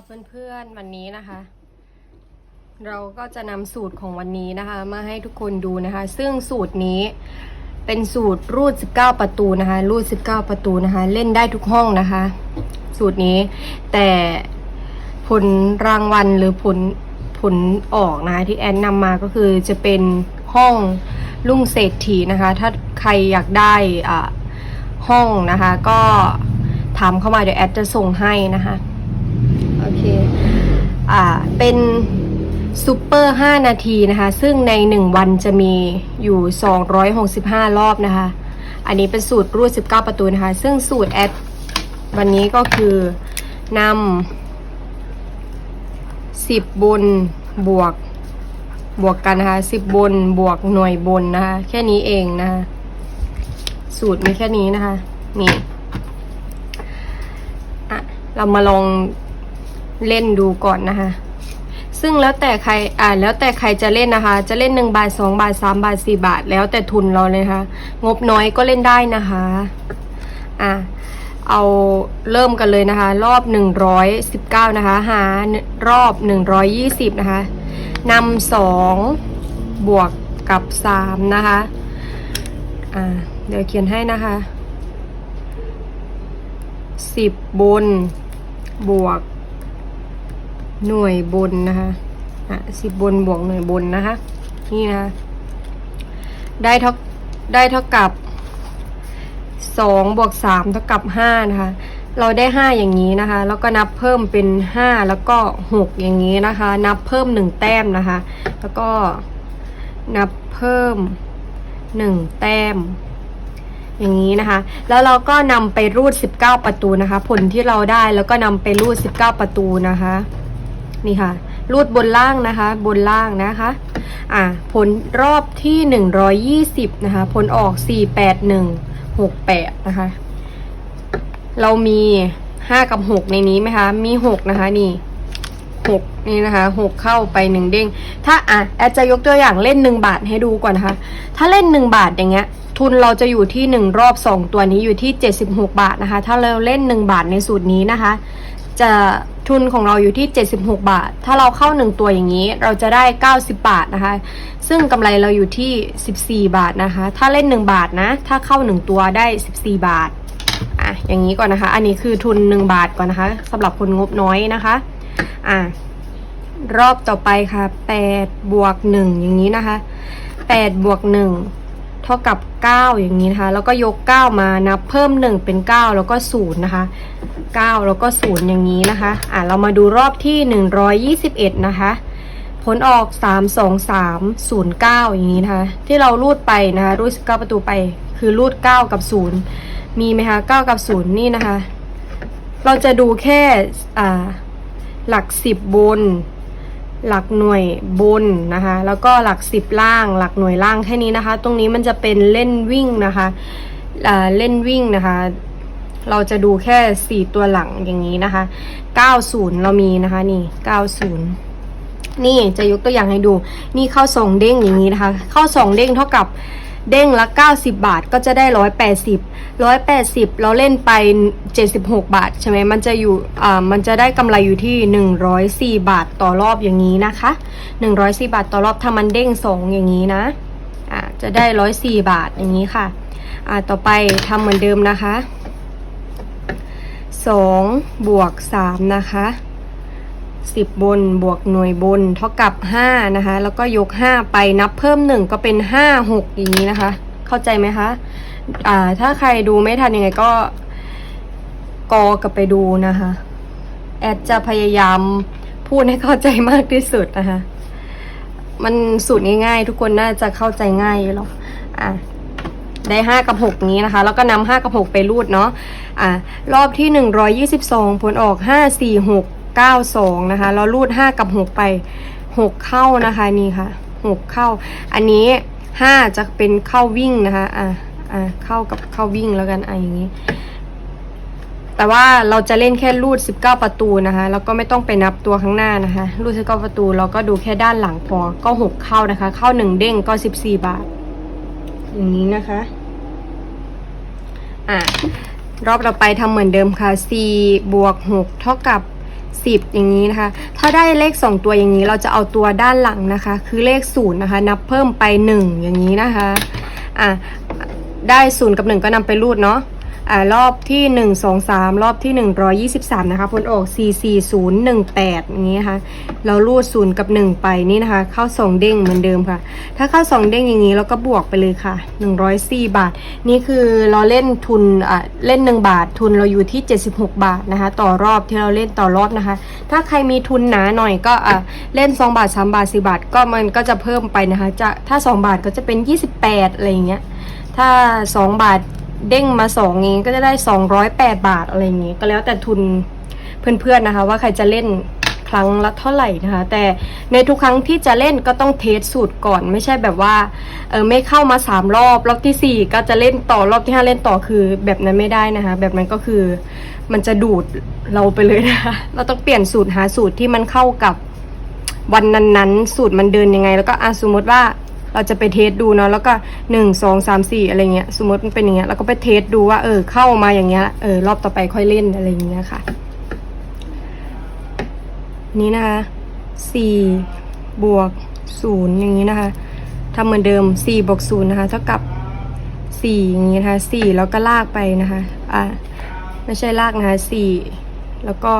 ค่ะเพื่อนๆวันนี้นะคะ เราก็จะนำสูตรของวันนี้นะคะ มาให้ทุกคนดูนะคะ ซึ่งสูตรนี้เป็นสูตรรูด 19 ประตูนะคะ รูด 19 ประตูนะคะ เล่นได้ทุกห้องนะคะ สูตรนี้แต่ผลรางวัลหรือผลผลออกนะคะที่แอนนำมาก็คือจะเป็นห้องลุ่งเศรษฐีนะคะ ถ้าใครอยากได้อ่าห้องนะคะ ก็ถามเข้ามาเดี๋ยวแอดจะส่งให้นะคะ เคอ่าเป็นซูเปอร์ 5 นาทีนะคะ ซึ่งใน 1 วันจะมีอยู่ 265 รอบนะคะ อันนี้เป็นสูตรรูด 19 ประตูนะคะ ซึ่งสูตรแอดวันนี้ก็คือนำ10 บนบวกบวกกันนะคะ 10 บนบวกหน่วยบนนะคะ แค่นี้เองนะคะ สูตรมีแค่นี้นะคะ นี่อะเรามาลอง เล่นดูก่อนนะคะ ซึ่งแล้วแต่ใครอ่าแล้วแต่ใครจะเล่นนะคะ จะเล่นหนึ่งบาทสองบาทสามบาทสี่บาท แล้วแต่ทุนเราเลยนะคะงบน้อยก็เล่นได้นะคะ อะเอาเริ่มกันเลยนะคะ รอบหนึ่งร้อยสิบเก้านะคะ หารอบหนึ่งร้อยยี่สิบนะคะนำสองบวกกับสามนะคะ อ่า เดี๋ยวเขียนให้นะคะสิบบนบวก หน่วยบนนะคะ อะสิบบนบวกหน่วยบนนะคะ นี่นะคะ ได้เท่าได้เท่ากับสองบวกสามเท่ากับห้านะคะ เราได้ห้าอย่างนี้นะคะ แล้วก็นับเพิ่มเป็นห้าแล้วก็หกอย่างนี้นะคะ นับเพิ่มหนึ่งแต้มนะคะ แล้วก็นับเพิ่มหนึ่งแต้มอย่างนี้นะคะ แล้วเราก็นำไปรูด 19 ประตูนะคะ ผลที่เราได้แล้วก็นำไปรูด 19 ประตูนะคะ นี่ค่ะ รูดบนล่างนะคะ บนล่างนะคะ อ่าผลรอบที่ 120 นะคะ ผลออก 48168 นะคะ เรามี 5 กับ 6 ในนี้ไหมคะ มี 6 นะคะ นี่ 6 นี่นะคะ 6 เข้าไป 1 เด้ง ถ้าอะ แอดจะยกตัวอย่างเล่น 1 บาทให้ดูก่อนนะคะ ถ้าเล่น 1 บาทอย่างเงี้ยทุนเราจะอยู่ที่ 1 รอบ 2 ตัวนี้อยู่ที่ 76 บาทนะคะ ถ้าเราเล่น 1 บาทในสูตรนี้นะคะ จะ ทุนของเราอยู่ที่ 76 บาท ถ้าเราเข้า 1 ตัวอย่างนี้ เราจะได้ 90 บาทนะคะ ซึ่งกำไรเราอยู่ที่ 14 บาทนะคะ ถ้าเล่น 1 บาทนะ ถ้าเข้า 1 ตัวได้ 14 บาท อะ อย่างนี้ก่อนนะคะ อันนี้คือทุน 1 บาทก่อนนะคะสำหรับคนงบน้อยนะคะ อะ รอบต่อไปค่ะ 8 บวก 1 อย่างนี้นะคะ 8 บวก 1 เท่ากับ 9 อย่างนี้นะคะ แล้วก็ยก 9 มานับเพิ่ม 1 เป็น 9 แล้วก็ 0 นะคะ 9 แล้วก็ 0 อย่างนี้นะคะ อะเรามาดูรอบที่ 121 นะคะ ผลออก 3 2 3 0 9 อย่างนี้นะคะ ที่เรารูดไปนะคะรูด9ประตูไปคือรูด 9 กับ 0 มีไหมคะ 9 กับ 0 นี่นะคะ เราจะดูแค่อ่าหลัก 10 บน หลักหน่วยบนนะคะ แล้วก็หลัก 10 ล่าง หลักหน่วยล่างแค่นี้นะคะ ตรงนี้มันจะเป็นเล่นวิ่งนะคะอ่าเล่นวิ่งนะคะ เราจะดูแค่ 4 ตัวหลังอย่างนี้นะคะ 90 เรามีนะคะนี่ 90 นี่จะยกตัวอย่างให้ดู นี่เข้าสองเด้งอย่างนี้นะคะ เข้าสองเด้งเท่ากับเด้งละ 90 บาทก็จะได้ 180 180 เราเล่นไป 76 บาทใช่ไหมมันจะอยู่อ่ามันจะได้กำไรอยู่ที่ 104 บาทต่อรอบอย่างนี้นะคะ 104 บาทต่อรอบถ้ามันเด้งสองอย่างนี้นะอ่าจะได้ 104 บาทอย่างนี้ค่ะอ่าต่อไปทำเหมือนเดิมนะคะ 2 บวก 3 นะคะ 10 บนบวกหน่วยบนเท่ากับ 5 นะคะ แล้วก็ยก 5 ไปนับเพิ่ม 1 ก็เป็น 5 6 อย่างนี้นะคะ เข้าใจไหมคะอ่าถ้าใครดูไม่ทันยังไงก็กอกลับไปดูนะคะ แอดจะพยายามพูดให้เข้าใจมากที่สุดนะคะ มันสูตรง่ายๆ ทุกคนน่าจะเข้าใจง่ายอยู่หรอกอะ ได้ 5 กับ 6 นี้นะคะ แล้วก็นำ5กับ 6 ไปรูดเนาะอะรอบที่ 122 ผลออก 5 4 6 9 2 นะคะแล้วรูด 5 กับ 6 ไป 6 เข้านะคะนี่ค่ะ 6 เข้า อันนี้ 5 จะเป็นเข้าวิ่งนะคะอะอะเข้ากับเข้าวิ่งแล้วกันอะอย่างนี้แต่ว่าเราจะเล่นแค่รูด 19 ประตูนะคะ แล้วก็ไม่ต้องไปนับตัวข้างหน้านะคะ รูด 19 ประตูเราก็ดูแค่ด้านหลังพอ ก็ 6 เข้านะคะ เข้า 1 เด้งก็ 14 บาท อย่างนี้นะคะ อะรอบต่อไปทำเหมือนเดิมค่ะ4บวก6เท่ากับสิบอย่างนี้นะคะ ถ้าได้เลขสองตัวอย่างนี้เราจะเอาตัวด้านหลังนะคะ คือเลขศูนย์นะคะ นับเพิ่มไปหนึ่งอย่างนี้นะคะ อะ ได้ศูนย์กับหนึ่งก็นำไปรูดเนาะ รอบที่หนึ่งสองสามรอบที่หนึ่งร้อยี่สิบสามนะคะผลออกสี่สี่ศูนย์หนึ่งแปดอย่างนี้นะคะเรารูดศูนย์กับหนึ่งไปนี่นะคะ เข้าสองเด้งเหมือนเดิมค่ะ ถ้าเข้าสองเด้งอย่างนี้เราก็บวกไปเลยค่ะหนึ่งร้อยสี่บาท นี่คือเราเล่นทุนอะเล่นหนึ่งบาท ทุนเราอยู่ที่เจ็ดสิบหกบาทนะคะ ต่อรอบที่เราเล่นต่อรอบนะคะ ถ้าใครมีทุนหนาหน่อยก็อะเล่นสองบาทสามบาทสี่บาท ก็มันก็จะเพิ่มไปนะคะจะถ้าสองบาทก็จะเป็นยี่สิบแปดอะไรอย่างเงี้ย ถ้าสองบาท เด้งมาสองเองก็จะได้สองร้อยแปดบาทอะไรอย่างเงี้ยก็แล้วแต่ทุนเพื่อนๆนะคะ ว่าใครจะเล่นครั้งละเท่าไหร่นะคะ แต่ในทุกครั้งที่จะเล่นก็ต้องเทสสูตรก่อน ไม่ใช่แบบว่าเออไม่เข้ามาสามรอบรอบที่สี่ก็จะเล่นต่อรอบที่ห้าเล่นต่อคือแบบนั้นไม่ได้นะคะ แบบนั้นก็คือมันจะดูดเราไปเลยนะคะเราต้องเปลี่ยนสูตรหาสูตรที่มันเข้ากับวันนั้นๆ สูตรมันเดินยังไง แล้วก็อะสมมติว่า เราจะไปเทสดูเนาะแล้วก็หนึ่งสองสามสี่อะไรเงี้ย สมมติมันเป็นอย่างเงี้ยแล้วก็ไปเทสดูว่าเออเข้ามาอย่างเงี้ยเออรอบต่อไปค่อยเล่นอะไรอย่างเงี้ยค่ะ นี่นะคะสี่บวกศูนย์อย่างนี้นะคะทำเหมือนเดิมสี่บวกศูนย์นะคะ เท่ากับสี่อย่างนี้นะคะสี่แล้วก็ลากไปนะคะอ่าไม่ใช่ลากนะคะสี่แล้วก็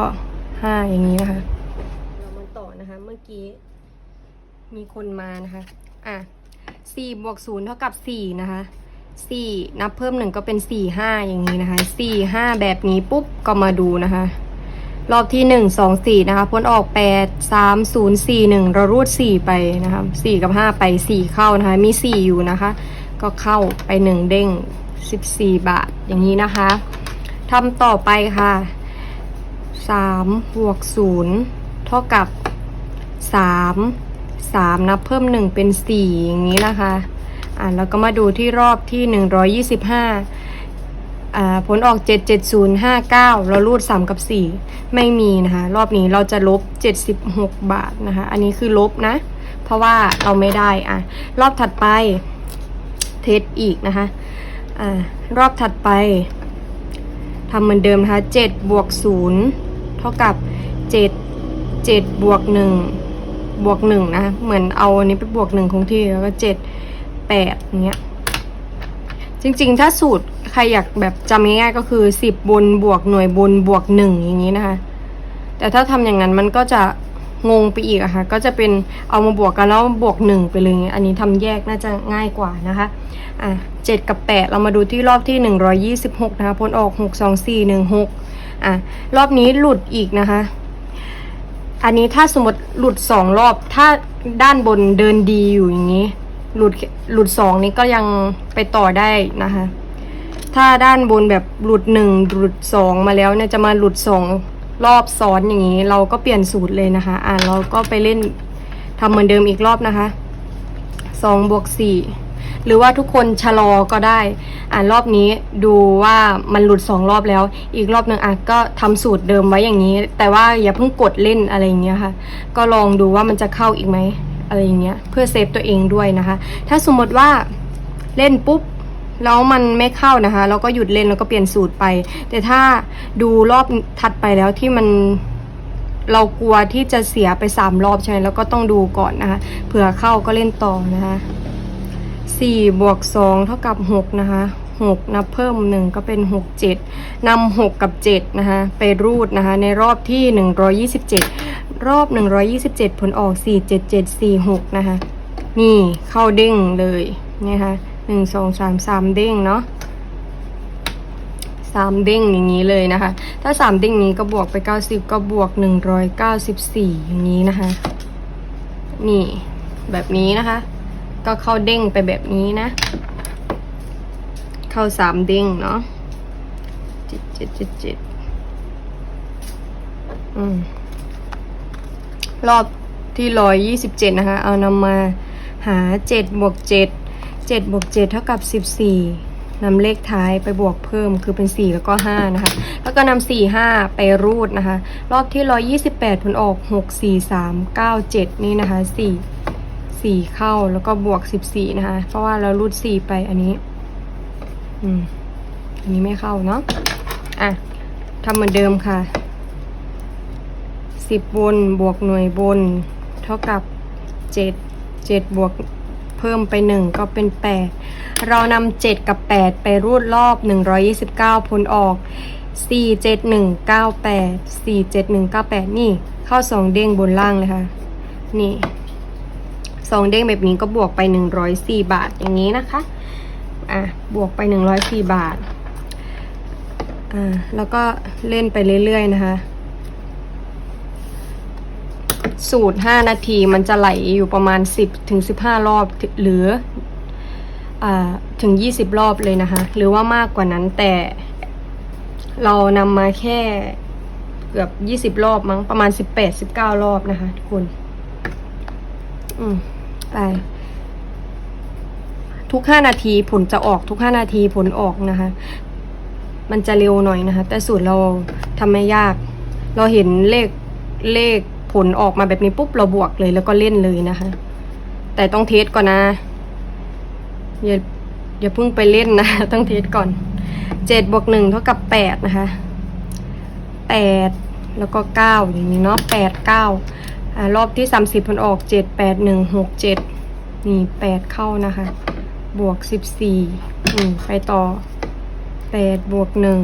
ห้าอย่างนี้นะคะเรามาต่อนะคะ เมื่อกี้มีคนมานะคะ อะ สี่บวกศูนย์เท่ากับสี่นะคะสี่นับเพิ่มหนึ่งก็เป็นสี่ห้าอย่างนี้นะคะสี่ห้าแบบนี้ปุ๊บก็มาดูนะคะ รอบที่หนึ่งสองสี่นะคะพ้นออกแปดสามศูนย์สี่หนึ่งเรารูดสี่ไปนะคะสี่กับห้าไปสี่เข้านะคะ มีสี่อยู่นะคะ ก็เข้าไปหนึ่งเด้งสิบสี่บาทอย่างนี้นะคะทำต่อไปค่ะสามบวกศูนย์เท่ากับสาม สามนับเพิ่มหนึ่งเป็นสี่อย่างนี้นะคะ อ่าแล้วก็มาดูที่รอบที่หนึ่งร้อยยี่สิบห้าอ่าผลออก 77059 เรารูด 3 กับ 4 ไม่มีนะคะ รอบนี้เราจะลบ 76 บาทนะคะ อันนี้คือลบนะ เพราะว่าเราไม่ได้ อะ รอบถัดไป เทสอีกนะคะ อ่ารอบถัดไปทำเหมือนเดิมนะคะ7บวก0เท่ากับ 7 7บวก1 บวก1นะคะเหมือนเอาอันนี้ไปบวก1คงที่แล้วก็7 8อย่างเงี้ย จริงๆ ถ้าสูตรใครอยากแบบจำง่ายๆก็คือ10บบนบวกหน่วยบนบวก1อย่างนี้นะคะ แต่ถ้าทำอย่างนั้นมันก็จะงงไปอีกอะค่ะ ก็จะเป็นเอามาบวกกันแล้วบวก1ไปเลย อันนี้ทำแยกน่าจะง่ายกว่านะคะ อะ7กับ8เรามาดูที่รอบที่126นะคะ พ้นออก6 2 4 1 6อะ รอบนี้หลุดอีกนะคะ อันนี้ถ้าสมมติหลุด2รอบ ถ้าด้านบนเดินดีอยู่อย่างนี้ หลุดหลุดสองนี้ก็ยังไปต่อได้นะคะ ถ้าด้านบนแบบหลุดหนึ่งหลุดสองมาแล้วเนี่ยจะมาหลุดสองรอบซ้อนอย่างนี้ เราก็เปลี่ยนสูตรเลยนะคะ อ่าเราก็ไปเล่นทำเหมือนเดิมอีกรอบนะคะสองบวกสี่ หรือว่าทุกคนชะลอก็ได้ อ่ารอบนี้ดูว่ามันหลุดสองรอบแล้ว อีกรอบหนึ่งอะก็ทำสูตรเดิมไว้อย่างนี้ แต่ว่าอย่าเพิ่งกดเล่นอะไรอย่างเงี้ยค่ะ ก็ลองดูว่ามันจะเข้าอีกไหมอะไรอย่างเงี้ยเพื่อเซฟตัวเองด้วยนะคะ ถ้าสมมติว่าเล่นปุ๊บแล้วมันไม่เข้านะคะ เราก็หยุดเล่นแล้วก็เปลี่ยนสูตรไป แต่ถ้าดูรอบถัดไปแล้วที่มันเรากลัวที่จะเสียไปสามรอบใช่ไหมแล้วก็ต้องดูก่อนนะคะ เผื่อเข้าก็เล่นต่อนะคะ สี่บวกสองเท่ากับหกนะคะหกนับเพิ่มหนึ่งก็เป็นหกเจ็ดนำหกกับเจ็ดนะคะ ไปรูดนะคะ ในรอบที่หนึ่งร้อยี่สิบเจ็ดรอบ 127 ผลออก 47746 นะคะ นี่เข้าเด้งเลยนี่ค่ะหนึ่งสองสามสามเด้งเนาะสามเด้งอย่างนี้เลยนะคะ ถ้าสามเด้งนี้ก็บวกไป 90 ก็บวก 194 อย่างนี้นะคะ นี่แบบนี้นะคะ ก็เข้าเด้งไปแบบนี้นะ เข้าสามเด้งเนาะเจ็ดเจ็ดเจ็ดเจ็ดอืมรอบที่ร้อยยี่สิบเจ็ดนะคะ เอานำมาหาเจ็ดบวกเจ็ดเจ็ดบวกเจ็ดเท่ากับสิบสี่นำเลขท้ายไปบวกเพิ่มคือเป็นสี่แล้วก็ห้านะคะ แล้วก็นำสี่ห้าไปรูดนะคะ รอบที่ร้อยยี่สิบแปดผลออกหกสี่สามเก้าเจ็ดนี่นะคะสี่ สี่เข้าแล้วก็บวกสิบสี่นะคะ เพราะว่าเรารูดสี่ไปอันนี้ อืม อันนี้ไม่เข้าเนาะ อะทำเหมือนเดิมค่ะสิบบนบวกหน่วยบน เท่ากับเจ็ดเจ็ดบวกเพิ่มไปหนึ่งก็เป็นแปดเรานำเจ็ดกับแปดไปรูดรอบหนึ่งร้อยี่สิบเก้าผลออกสี่เจ็ดหนึ่งเก้าแปดสี่เจ็ดหนึ่งเก้าแปดนี่ เข้าสองเด้งบนล่างเลยค่ะ นี่ สองเด้งแบบนี้ก็บวกไปหนึ่งร้อยสี่บาทอย่างนี้นะคะ อะ บวกไปหนึ่งร้อยสี่บาท อ่า แล้วก็เล่นไปเรื่อยๆนะคะ สูตร 5 นาทีมันจะไหลอยู่ประมาณ 10ถึง15 รอบหรืออ่าถึง 20 รอบเลยนะคะ หรือว่ามากกว่านั้นแต่เรานำมาแค่เกือบ 20 รอบมั้งประมาณ 18 19 รอบนะคะทุกคน อืม ไป ทุก5นาทีผลจะออกทุก5นาทีผลออกนะคะ มันจะเร็วหน่อยนะคะ แต่สูตรเราทำไม่ยาก เราเห็นเลขเลขผลออกมาแบบนี้ปุ๊บเราบวกเลยแล้วก็เล่นเลยนะคะ แต่ต้องเทสก่อนนะ อย่าอย่าเพิ่งไปเล่นนะ ต้องเทสก่อนเจ็ดบวกหนึ่งเท่ากับแปดนะคะแปดแล้วก็เก้าอย่างนี้เนาะแปดเก้า อ่ารอบที่สามสิบผลออกเจ็ดแปดหนึ่งหกเจ็ดนี่แปดเข้านะคะ บวกสิบสี่อืมไปต่อแปดบวกหนึ่ง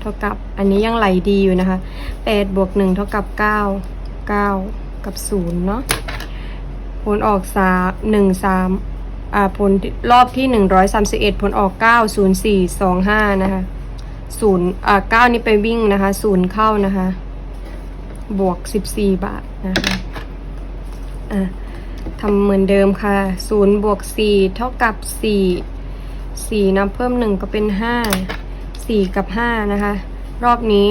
เท่ากับ อันนี้ยังไหลดีอยู่นะคะแปดบวกหนึ่งเท่ากับเก้าเก้ากับศูนย์เนาะผลออกสาหนึ่งสามอ่าผลรอบที่หนึ่งร้อยสามสิบเอ็ดผลออกเก้าศูนย์สี่สองห้านะคะศูนย์อ่าเก้านี่ไปวิ่งนะคะศูนย์เข้านะคะ บวกสิบสี่บาทนะคะ อะทำเหมือนเดิมค่ะศูนย์บวกสี่เท่ากับสี่สี่นับเพิ่มหนึ่งก็เป็นห้าสี่กับห้านะคะ รอบนี้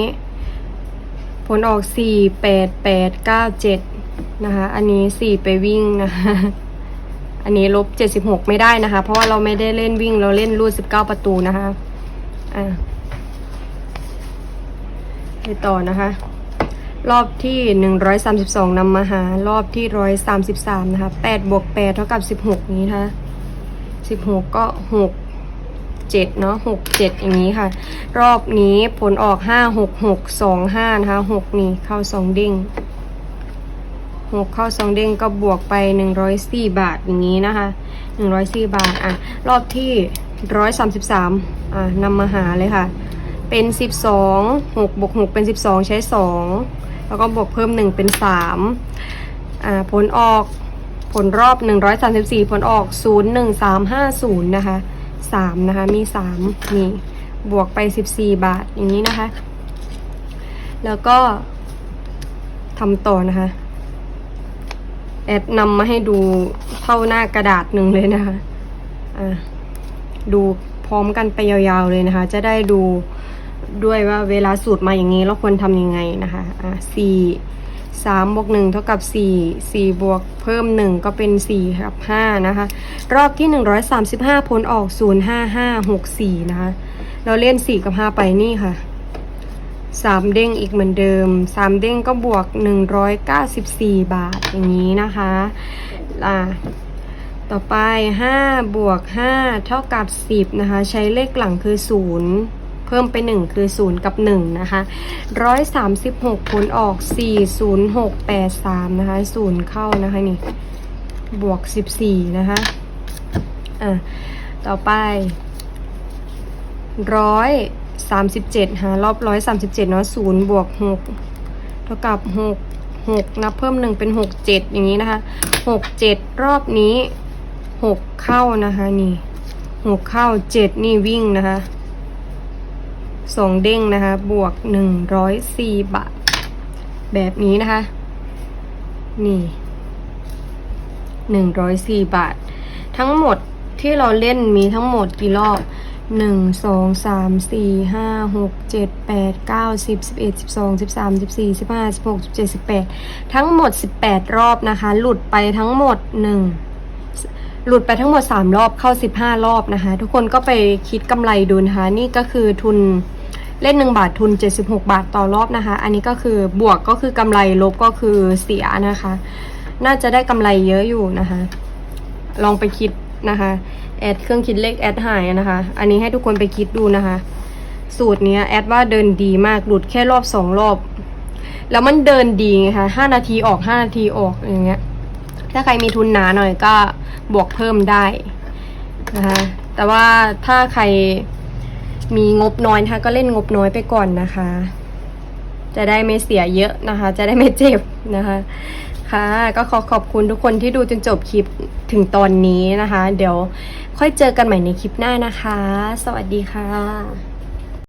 ผลออกสี่แปดแปดเก้าเจ็ดนะคะ อันนี้สี่ไปวิ่งนะคะอันนี้ลบเจ็ดสิบหกไม่ได้นะคะ เพราะว่าเราไม่ได้เล่นวิ่งเราเล่นรูดสิบเก้าประตูนะคะอะไปต่อนะคะ รอบที่หนึ่งร้อยสามสิบสองนำมาหารอบที่ร้อยสามสิบสามนะคะแปดบวกแปดเท่ากับสิบหกนี้นะคะสิบหกก็หกเจ็ดเนาะหกเจ็ดอย่างนี้ค่ะ รอบนี้ผลออกห้าหกหกสองห้านะคะหกนี่เข้าสองเด้งหกเข้าสองเด้งก็บวกไปหนึ่งร้อยสี่บาทอย่างนี้นะคะหนึ่งร้อยสี่บาท อะ รอบที่ร้อยสามสิบสามอะนำมาหาเลยค่ะเป็นสิบสองหกบวกหกเป็นสิบสองใช้สอง แล้วก็บวกเพิ่มหนึ่งเป็นสามอ่าผลออกผลรอบ 134 ผลออก 01350 นะคะ 3 นะคะ มี 3 นี่ บวกไป 14 บาทอย่างนี้นะคะ แล้วก็ทำต่อนะคะ แอดนำมาให้ดูเท่าหน้ากระดาษหนึ่งเลยนะคะ อะดูพร้อมกันไปยาวๆเลยนะคะ จะได้ดู ด้วยว่าเวลาสูตรมาอย่างนี้เราควรทำยังไงนะคะอะสี่สามบวกหนึ่งเท่ากับสี่สี่บวกเพิ่มหนึ่งก็เป็นสี่กับห้านะคะ รอบที่หนึ่งร้อยสามสิบห้าผลออกศูนย์ห้าห้าหกสี่นะคะ เราเล่นสี่กับห้าไปนี่ค่ะสามเด้งอีกเหมือนเดิมสามเด้งก็บวกหนึ่งร้อยเก้าสิบสี่บาทอย่างนี้นะคะอ่าต่อไป5บวก5เท่ากับ10นะคะ ใช้เลขหลังคือ0เพิ่มไป 1 คือ 0 กับ 1 นะคะ 136ผลออก 40683 นะคะ 0 เข้านะคะนี่ บวก 14 นะคะ อะ ต่อไป137หารอบ137เจ็ดเนาะ0บวก6เท่ากับ6 6นับเพิ่ม1เป็น6 7อย่างนี้นะคะ6 7รอบนี้หกเข้านะคะนี่หกเข้าเจ็ดนี่วิ่งนะคะ สองเด้งนะคะ บวกหนึ่งร้อยสี่บาท แบบนี้นะคะ นี่หนึ่งร้อยสี่บาท ทั้งหมดที่เราเล่นมีทั้งหมดกี่รอบหนึ่งสองสามสี่ห้าหกเจ็ดแปดเก้าสิบสิบเอ็ดสิบสองสิบสามสิบสี่สิบห้าสิบหกสิบเจ็ดสิบแปดทั้งหมดสิบแปดรอบนะคะ หลุดไปทั้งหมดหนึ่ง หลุดไปทั้งหมด 3 รอบเข้า 15 รอบนะคะ ทุกคนก็ไปคิดกำไรดูนะคะ นี่ก็คือทุนเล่น 1 บาททุน 76 บาทต่อรอบนะคะ อันนี้ก็คือบวกก็คือกำไรลบก็คือเสียนะคะ น่าจะได้กำไรเยอะอยู่นะคะ ลองไปคิดนะคะแอดเครื่องคิดเลขแอดหายนะคะ อันนี้ให้ทุกคนไปคิดดูนะคะ สูตรนี้แอดว่าเดินดีมากหลุดแค่รอบสองรอบ แล้วมันเดินดีไงคะห้านาทีออกห้านาทีออกอย่างเงี้ย ถ้าใครมีทุนหนาหน่อยก็บวกเพิ่มได้นะคะแต่ว่าถ้าใครมีงบน้อยนะคะก็เล่นงบน้อยไปก่อนนะคะ จะได้ไม่เสียเยอะนะคะ จะได้ไม่เจ็บนะคะค่ะก็ขอขอบคุณทุกคนที่ดูจนจบคลิปถึงตอนนี้นะคะ เดี๋ยวค่อยเจอกันใหม่ในคลิปหน้านะคะ สวัสดีค่ะ